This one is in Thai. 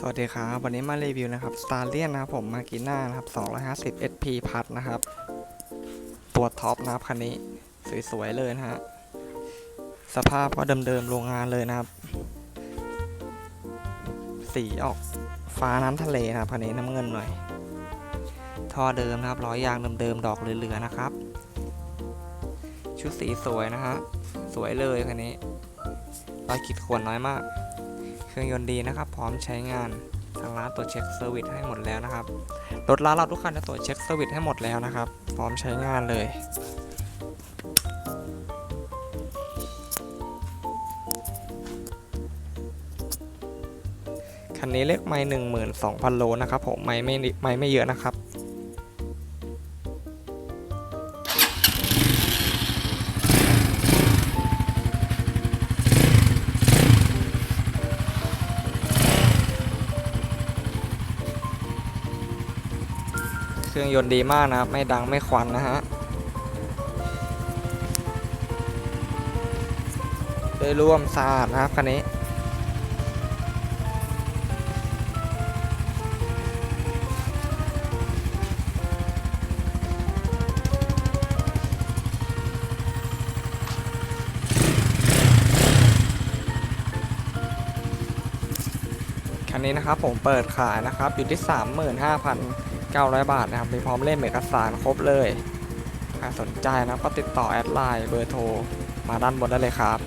สวัสดีครับ วันนี้มารีวิวนะครับ s t a r l i o n นนะครับผมมากิน่านะครับ 250 SP พัดนะครับ ตัวท็อปนะครับคันนี้ สวย ๆ เลยนะฮะ สภาพก็เดิม ๆ โรงงานเลยนะครับ สีออกฟ้าน้ำทะเลนะครับคันนี้น้ำเงินหน่อย ท่อเดิมนะครับร้อยยางเดิม ๆ ดอกเหลือ ๆ นะครับ ชุดสีสวยนะฮะ สวยเลยคันนี้รอยขีดข่วนน้อยมาก รื่องยนต์ดีนะครับ พร้อมใช้งานทางร้านตรวจเช็คเซอร์วิสให้หมดแล้วนะครับรถร้านเราทุกคันจะตรวจเช็คเซอร์วิสให้หมดแล้วนะครับ พร้อมใช้งานเลยคันนี้เลขไม่หนึ่งหมื่นสองพันโลนะครับผมไม่ไม่ไม่ไม่เยอะนะครับ เครื่องยนต์ดีมากนะครับ ไม่ดังไม่ควันนะฮะโดยรวมสะอาดนะครับคันนี้คันนี้นะครับผมเปิดขายนะครับอยู่ที่ 900 บาทนะครับ มีพร้อมเล่มเอกสารครบเลยใครสนใจนะก็ติดต่อแอดไลน์เบอร์โทรมาด้านบนได้เลยครับ